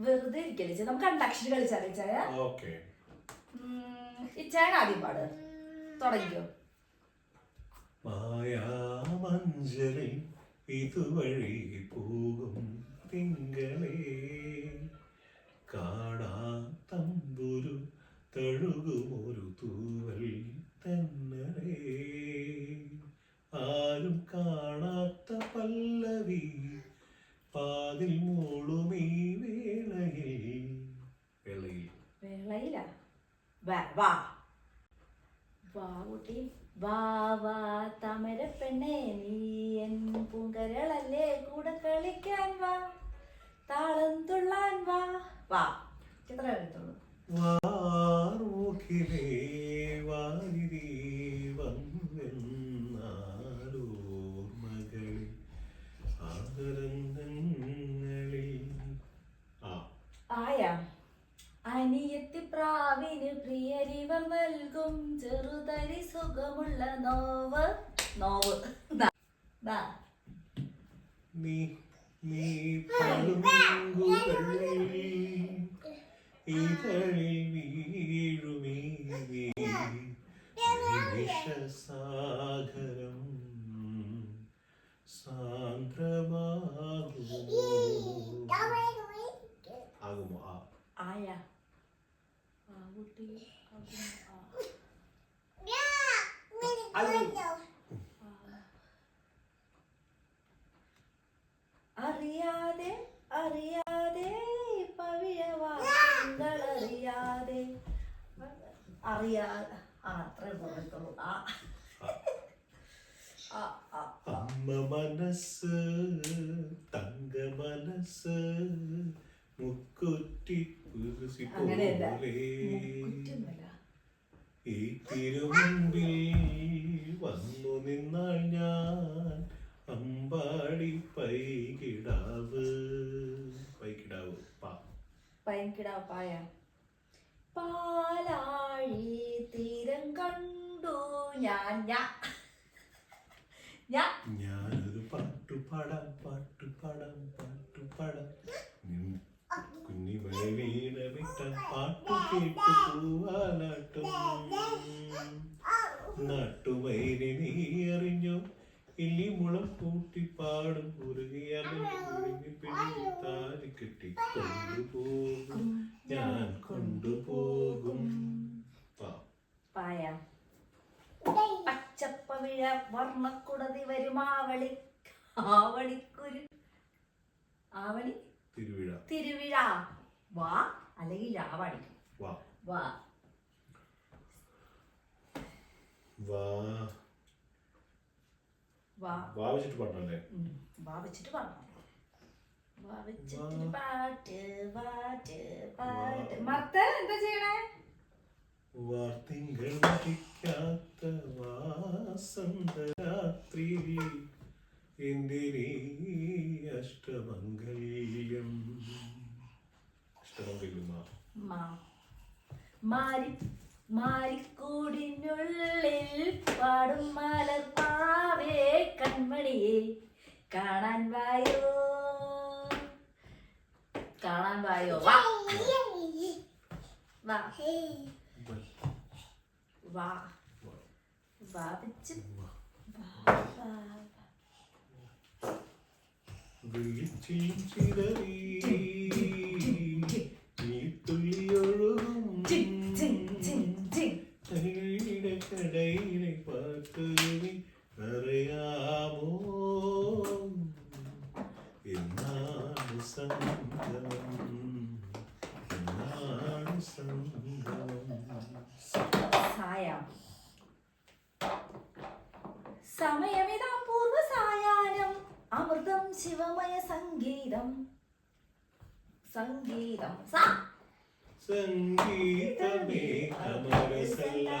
വെറുതെ ഇരിക്കല്ലേ നമുക്ക് അണ്ടാക്ഷരി കളിച്ചാലേ ഇച്ചായ ഓക്കെ. ഇച്ചായൻ ആദ്യം പാട്. തുടങ്ങിയോ മായാമഞ്ജലിൽ ഇതുവഴി പോകും തിങ്കളേ. വാ. വാ വാ കുട്ടി. വാ വാ തമര പെണ്ണേ നീ എൻ പൂങ്കരളല്ലേ? കൂടെ കളിക്കാൻ വാ. താളം തുള്ളാൻ വാ. വാ. എത്ര എടുത്തോളൂ വാർമുഖിലേ വാരിതി വന്നെന്നാലോർമകളിൽ ആദരങ്ങളിൽ ആ ആയ അനിയത്തി പ്രാവിന് പ്രിയരിവർ നൽകും. ചെറുതരി സുഖമുള്ള നോവ്. നോവ്. നീ നീ ഇതളിൽ വീഴുമീ. വിഷസാഗരം സാന്ദ്രമാകുമോ? ആകുമോ? ആയാ. അറിയാതെ അറിയാതെ പവിഴവാറിയാതെ അറിയാതെ. ആ അത്രേ പോകത്തുള്ളൂ ആ. അമ്മ മനസ്സ് തങ്ക മനസ്സ് അങ്ങനെയല്ല. ഈ തിരുമുമ്പിൽ വന്നു നിന്നാൽ ഞാൻ അമ്പാടി പൈകിടാവ്. പൈകിടാവ് പാ. പൈൻകിടാവ് പായ. പാലാഴി തീരം കണ്ടു ഞാൻ ഞാനൊരു പാട്ടുപാടാം പാട്ടുപാടാം പാട്ടു പാടാം പാട്ടു പാടാം ഉം. കുഞ്ഞിമഴ വിട്ട പാട്ടു കേട്ടു ഇല്ലി മുളം പൂട്ടി പാടും കെട്ടി കൊണ്ടുപോകും ഞാൻ കൊണ്ടുപോകും പച്ചപ്പവിഴ വർണക്കുടതി വരും ആവളി ആവളിക്കുരു ആവളി തിരുവിഴ തിരുവിഴ വാ അല്ലെങ്കിൽ രാവടിക്കും വാ. വാ. വാ. വാ. വാ വെച്ചിട്ട് പാടണല്ലേ? ഉം, വാ വെച്ചിട്ട് പറഞ്ഞു വാ വെച്ചിട്ട് പാട്ട് പാട്ട് പാട്ട്. മർത്തൻ എന്താ ചെയ്യണേ? വാർത്തിങ്കൾ മതിക്കാത്ത വാസന്തരാത്രി എന്തിനീ അഷ്ടമംഗല്യം ആ. മാ മാരി മാരിക്കൂടിനുള്ളിൽ പാടും പാവേ കൺമണിയെ. കാണാൻ വായോ. കാണാൻ വായോ. വാ. വാ. വാ. വാ വെച്ച്. വാ. വാ വിളിച്ചിൽ ചിതറി. സായം. സമയമിതാ പൂർവ സായാനം അമൃതം ശിവമയ സംഗീതം. സംഗീതം. സംഗീതമേ അമരസല്ലാപമേ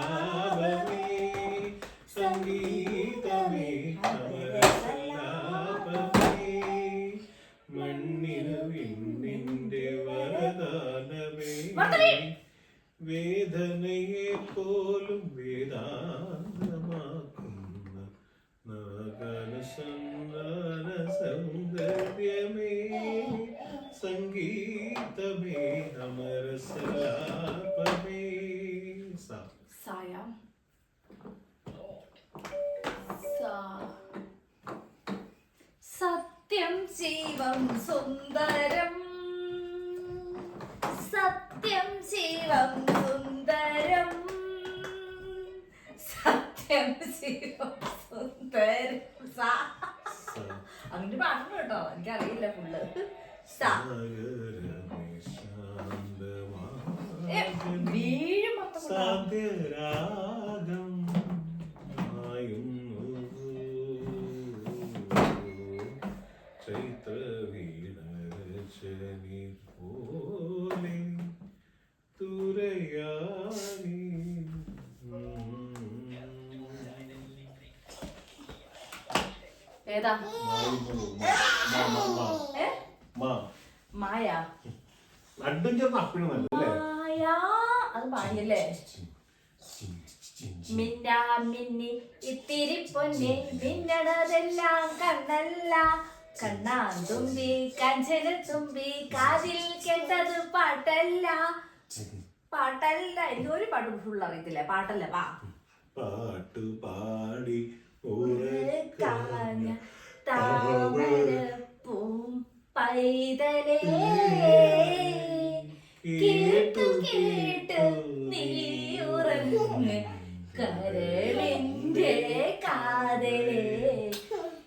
സംഗീതമേ അമരസല്ലാപമേ വേദനയെ പോലും വേദാന്തമാക്കുന്ന നാഗന സന്ദാന സൗന്ദര്യമേ സംഗീതമേ അമരസലാപമേ സായ. സത്യം ശിവം സുന്ദരം സത്യം ശിവം സുന്ദരം സത്യം ശിവം സുന്ദരം. അങ്ങനെ പാടുന്നു കേട്ടോ. എനിക്കറിയില്ല ഫുള്ള് സാ. സാഗരമേ ഏതാ. മായ? രണ്ടും ചേർന്ന് നല്ലതല്ലേ? മായ? അത് മായല്ലേ മിന്നാ മിന്നി ഇത്തിരി പൊന്നി മിന്നണതെല്ലാം കണ്ണല്ല കണ്ണാൻ തുമ്പി കഞ്ചന തുമ്പി കാതിൽ കേട്ടത് പാട്ടല്ല. പാട്ടല്ല. ഒരു പാട്ട് ഫുൾ അറിയത്തില്ല. പാട്ടല്ല പാ പാട്ടു പാടി കാഞ്ഞ താമരപ്പൂം പൈതലേ കേട്ടു കേട്ടു നീ ഉറങ്ങ്. കരളിന്റെ കാതലേ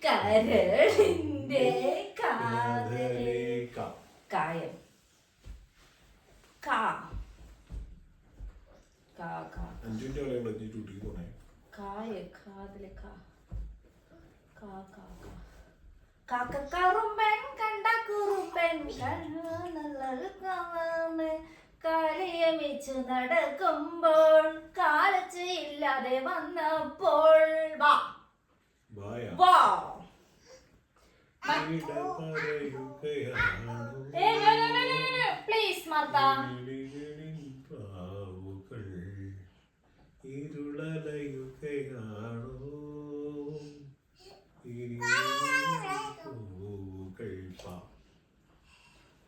കരളിന്റെ കാതലേ. കായം. കാ. കാ കാ. അഞ്ചിന്റെ ചുട്ടി പോണേ. കായ കാതിലെ കാ. കാ കാ കാ. കാക്കക്കറുമ്പൻ കണ്ട കുറുമ്പൻ കളിയമിച്ചു നടക്കുമ്പോൾ കാലച്ച് ഇല്ലാതെ വന്നപ്പോൾ. വാ. വാ. പ്ലീസ് മാർത്ത ഇരുളലയുകയാണോ പൂവുകൾ പാ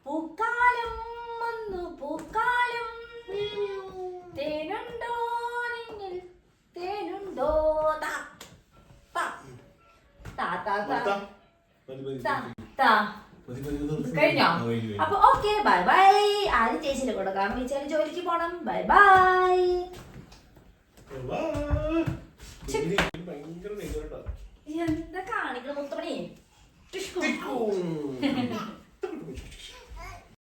പൂക്കാലം വന്നു പൂക്കാലം തേനുണ്ടോ നിന്നിൽ? തേനുണ്ടോ? താ താ താ. താ. താ താ. കഴിഞ്ഞോ? അപ്പൊ ഓക്കെ ബൈ ബൈ. ആദ്യം ചേച്ചിയുടെ കൂടെ കാരണം ചേച്ചി ജോലിക്ക് പോണം. Bye bye. എന്താ കാണിക്കണം? മുത്തമണി.